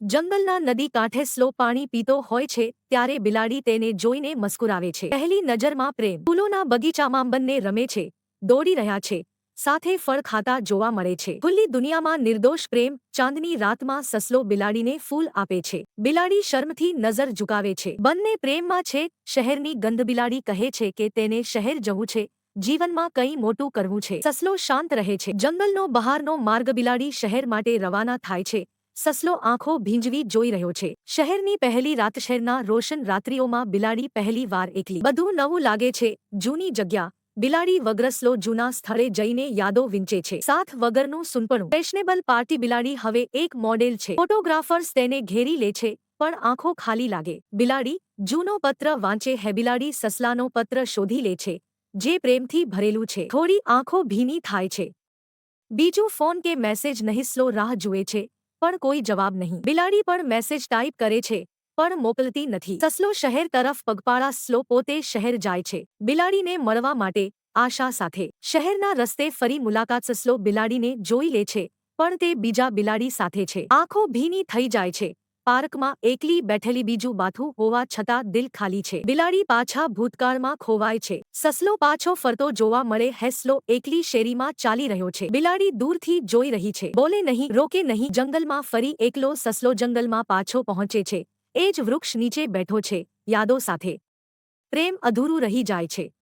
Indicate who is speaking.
Speaker 1: જંગલના નદી કાંઠે સ્લો પાણી પીતો હોય છે, ત્યારે બિલાડી તેને જોઈને મસ્કુરાવે છે. પહેલી નજરમાં પ્રેમ. ફૂલોના બગીચામાં બંને રમે છે, દોડી રહ્યા છે, સાથે ફળ ખાતા જોવા મળે છે. ખુલ્લી દુનિયામાં નિર્દોષ પ્રેમ ચાંદની રાતમાં સસલો બિલાડીને ફૂલ આપે છે. બિલાડી શર્મથી નજર ઝુકાવે છે. બંને પ્રેમમાં છે, શહેરની ગંધ બિલાડી કહે છે કે તેને શહેર જવું છે, જીવનમાં કંઈ મોટું કરવું છે. સસલો શાંત રહે છે. જંગલનો બહારનો માર્ગ બિલાડી શહેર માટે રવાના થાય છે સસલો આંખો ભીંજવી જોઈ રહ્યો છે. શહેરની પહેલી રાત શહેરના રોશન રાત્રિઓમાં બિલાડી પહેલી વાર એકલી. બધું નવું લાગે છે. જૂની જગ્યા. બિલાડી વગ્રસલો જૂના સ્થળે જઈને યાદો વિંચે છે. સાથ વગરનું સુનપણું. ફેશનેબલ પાર્ટી બિલાડી હવે એક મોડેલ છે. ફોટોગ્રાફર્સ તેને ઘેરી લે છે, પણ આંખો ખાલી લાગે. બિલાડી જૂનો પત્ર વાંચે હે. બિલાડી સસલાનો પત્ર શોધી લે છે, જે પ્રેમથી ભરેલું છે. થોડી આંખો ભીની થાય છે. બીજું ફોન કે મેસેજ નહીં સ્લો રાહ જુએ છે. પણ કોઈ જવાબ નહીં. બિલાડી પણ મેસેજ ટાઈપ કરે છે, પણ મોકલતી નથી. સસલો શહેર તરફ પગપાળા સ્લો પોતે શહેર જાય છે. બિલાડીને મળવા માટે આશા સાથે. શહેરના રસ્તે ફરી મુલાકાત સસલો બિલાડીને જોઈ લે છે, પણ તે બીજા બિલાડી સાથે છે. આંખો ભીની થઈ જાય છે. પાર્કમાં એકલી બેઠેલી બીજું બાથું હોવા છતાં દિલ ખાલી છે. બિલાડી પાછા ભૂતકાળમાં ખોવાય છે. સસલો પાછો ફરતો જોવા મળે, હેસલો એકલી શેરીમાં ચાલી રહ્યો છે. બિલાડી દૂરથી જોઈ રહી છે. બોલે નહીં, રોકે નહીં, જંગલમાં ફરી એકલો સસલો જંગલમાં પાછો પહોંચે છે. એ જ વૃક્ષ નીચે બેઠો છે, યાદો સાથે. પ્રેમ અધૂરું રહી જાય છે.